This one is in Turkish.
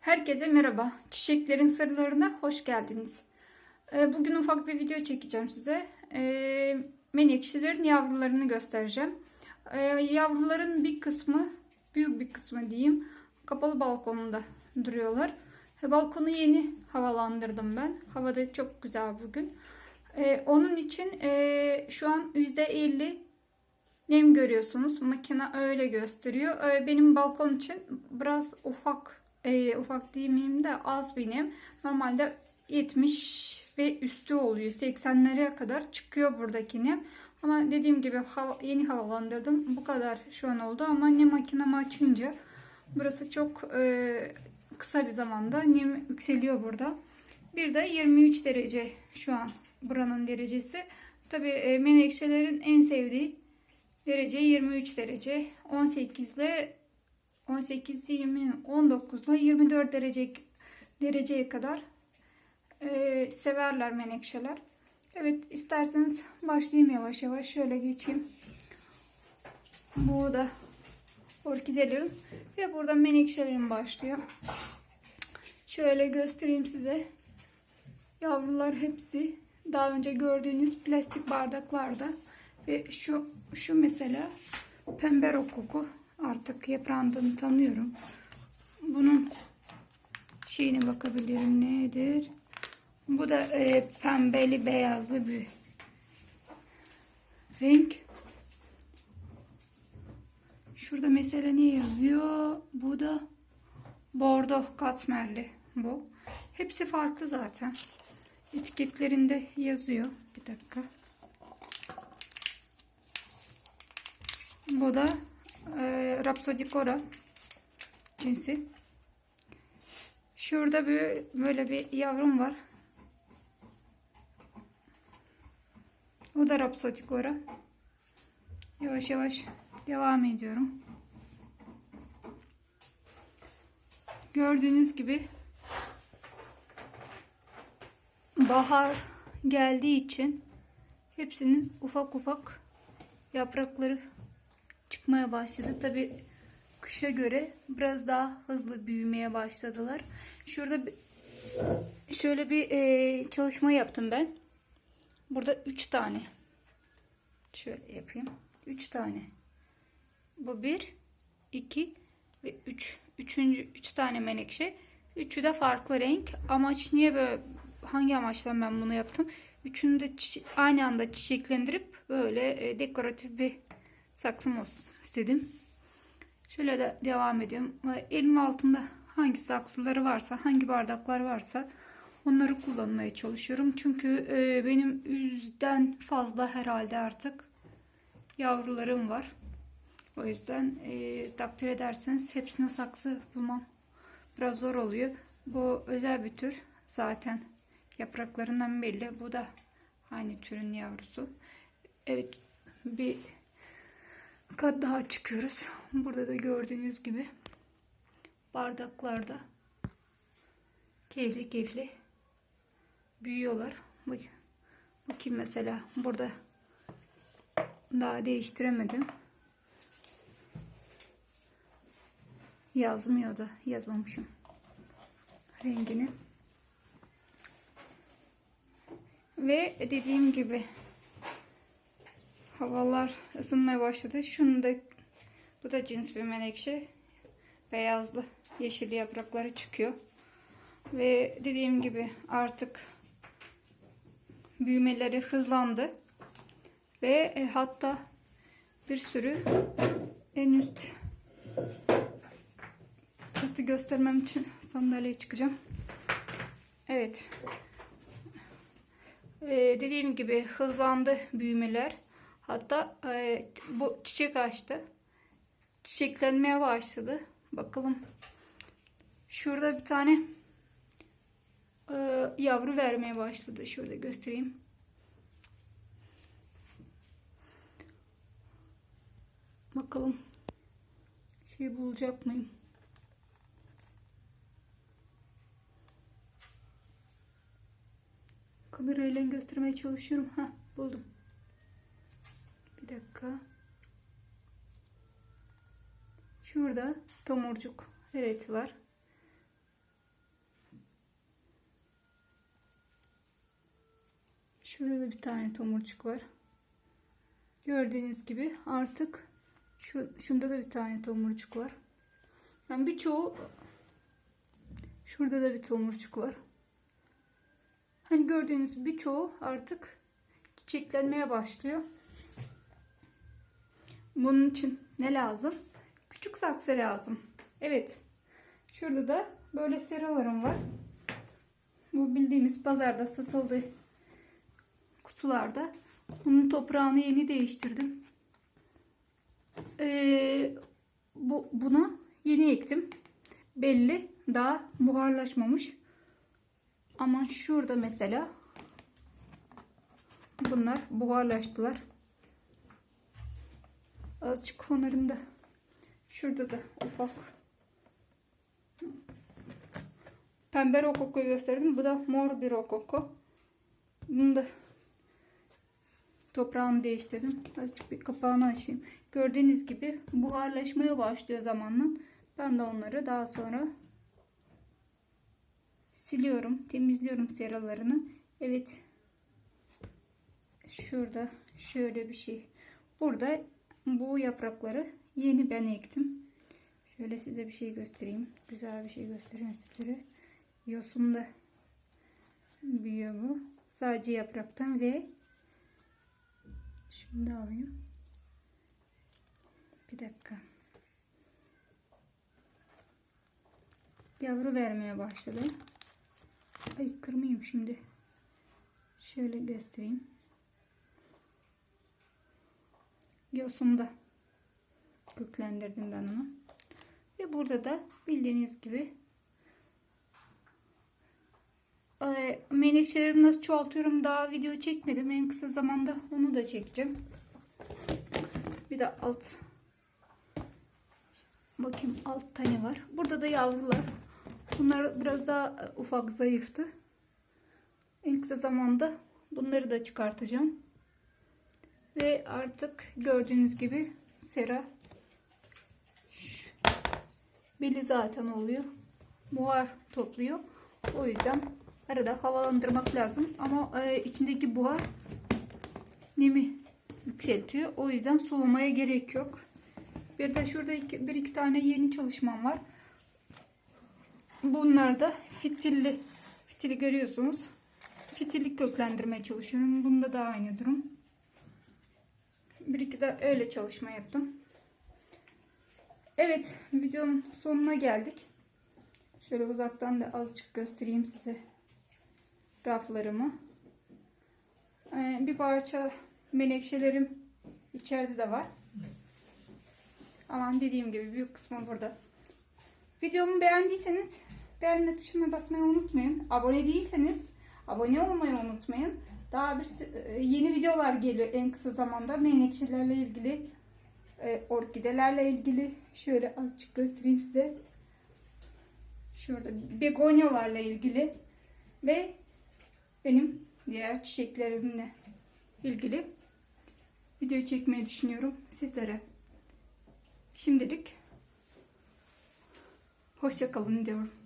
Herkese merhaba. Çiçeklerin sırlarına hoş geldiniz. Ee, Bugün ufak bir video çekeceğim size. Ee, Menekşelerin yavrularını göstereceğim. Ee, Yavruların bir kısmı, büyük bir kısmı diyeyim, kapalı balkonunda duruyorlar. Balkonu yeni havalandırdım ben. Hava da çok güzel bugün. Onun için e, şu an %50 nem görüyorsunuz. Makine öyle gösteriyor. Benim balkon için biraz ufak e, ufak demeyeyim de az bir nem. Normalde 70 ve üstü oluyor. 80'lere kadar çıkıyor buradaki nem. Ama dediğim gibi yeni havalandırdım. Bu kadar şu an oldu ama nem makinemi açınca burası çok e, kısa bir zamanda nem yükseliyor burada. Bir de 23 derece şu an buranın derecesi. Tabii e, menekşelerin en sevdiği derece 23 derece. 18 ile 18 20 19 ile 24 derece dereceye kadar e, severler menekşeler. Evet isterseniz başlayayım yavaş yavaş. Şöyle geçeyim. Burada orkidelerim ve burada menekşelerim başlıyor. Şöyle göstereyim size. Yavrular hepsi daha önce gördüğünüz plastik bardaklarda ve şu şu mesela pembe rokoku artık yaprağından tanıyorum. Bunun şeyine bakabilirim nedir? Bu da e, pembeli beyazlı bir renk. Şurada mesela ne yazıyor? Bu da bordo katmerli bu. Hepsi farklı zaten. Etiketlerinde yazıyor. Bir dakika. Bu da e, Rhapsodicora cinsi. Şurada bir, böyle bir yavrum var. O da Rhapsodicora. Yavaş yavaş devam ediyorum. Gördüğünüz gibi bahar geldiği için hepsinin ufak ufak yaprakları çıkmaya başladı. Tabi kışa göre biraz daha hızlı büyümeye başladılar. Şurada şöyle bir e, çalışma yaptım ben. Burada 3 tane. Şöyle yapayım. 3 tane. Bu 1, 2 ve 3. Üçüncü 3 tane menekşe. Üçü de farklı renk. Amaç niye böyle hangi amaçla ben bunu yaptım? Üçünü de aynı anda çiçeklendirip böyle e, dekoratif bir saksım olsun istedim. Şöyle de devam ediyorum. Elim altında hangi saksıları varsa, hangi bardaklar varsa onları kullanmaya çalışıyorum. Çünkü e, benim yüzden fazla herhalde artık yavrularım var. O yüzden e, takdir ederseniz hepsine saksı bulmam biraz zor oluyor. Bu özel bir tür. Zaten yapraklarından belli. Bu da aynı türün yavrusu. Evet bir kat daha çıkıyoruz. Burada da gördüğünüz gibi bardaklarda keyifli keyifli büyüyorlar. Bu, bu kim mesela? Burada daha değiştiremedim. Yazmıyor da yazmamışım rengini. Ve dediğim gibi havalar ısınmaya başladı. Şunu da bu da cins bir menekşe. Beyazlı, yeşil yaprakları çıkıyor. Ve dediğim gibi artık büyümeleri hızlandı. Ve e, hatta bir sürü en üst katı göstermem için sandalyeye çıkacağım. Evet. Ee, dediğim gibi hızlandı büyümeler. Hatta e, bu çiçek açtı. Çiçeklenmeye başladı. Bakalım. Şurada bir tane e, yavru vermeye başladı. Şurada göstereyim. Bakalım. Şey bulacak mıyım? Kamerayla göstermeye çalışıyorum. Ha buldum dakika. Şurada tomurcuk evet var. Şurada da bir tane tomurcuk var. Gördüğünüz gibi artık şu, şunda da bir tane tomurcuk var. Yani birçoğu şurada da bir tomurcuk var. Hani gördüğünüz birçoğu artık çiçeklenmeye başlıyor. Bunun için ne lazım? Küçük saksı lazım. Evet. Şurada da böyle seralarım var. Bu bildiğimiz pazarda satıldı kutularda. Bunun toprağını yeni değiştirdim. Ee, bu buna yeni ektim. Belli daha buharlaşmamış. Ama şurada mesela bunlar buharlaştılar. Azıcık onların da şurada da ufak pembe rokoko gösterdim. Bu da mor bir rokoko. Bunu da toprağını değiştirdim. Azıcık bir kapağını açayım. Gördüğünüz gibi buharlaşmaya başlıyor zamanla. Ben de onları daha sonra siliyorum, temizliyorum seralarını. Evet. Şurada şöyle bir şey. Burada bu yaprakları yeni ben ektim. Şöyle size bir şey göstereyim. Güzel bir şey göstereyim sizlere. Yosunda büyüyor bu. Sadece yapraktan ve şimdi alayım. Bir dakika. Yavru vermeye başladı. Ay kırmayayım şimdi. Şöyle göstereyim. Yosunda köklendirdim ben onu. Ve burada da bildiğiniz gibi menekşelerimi nasıl çoğaltıyorum daha video çekmedim. En kısa zamanda onu da çekeceğim. Bir de alt bakayım alt tane var. Burada da yavrular. Bunlar biraz daha ufak zayıftı. En kısa zamanda bunları da çıkartacağım. Ve artık gördüğünüz gibi sera belli zaten oluyor. Buhar topluyor. O yüzden arada havalandırmak lazım. Ama e, içindeki buhar nemi yükseltiyor. O yüzden soğumaya gerek yok. Bir de şurada iki, bir iki tane yeni çalışmam var. Bunlar da fitilli. Fitili görüyorsunuz. Fitilli köklendirmeye çalışıyorum. Bunda da aynı durum. Bir iki de öyle çalışma yaptım. Evet videonun sonuna geldik. Şöyle uzaktan da azıcık göstereyim size raflarımı. Ee, bir parça menekşelerim içeride de var. Ama dediğim gibi büyük kısmı burada. Videomu beğendiyseniz beğenme tuşuna basmayı unutmayın. Abone değilseniz abone olmayı unutmayın. Daha bir sü- yeni videolar geliyor en kısa zamanda. Menekşelerle ilgili, e, orkidelerle ilgili. Şöyle azıcık göstereyim size. Şurada begonyalarla ilgili ve benim diğer çiçeklerimle ilgili video çekmeyi düşünüyorum sizlere. Şimdilik hoşça kalın diyorum.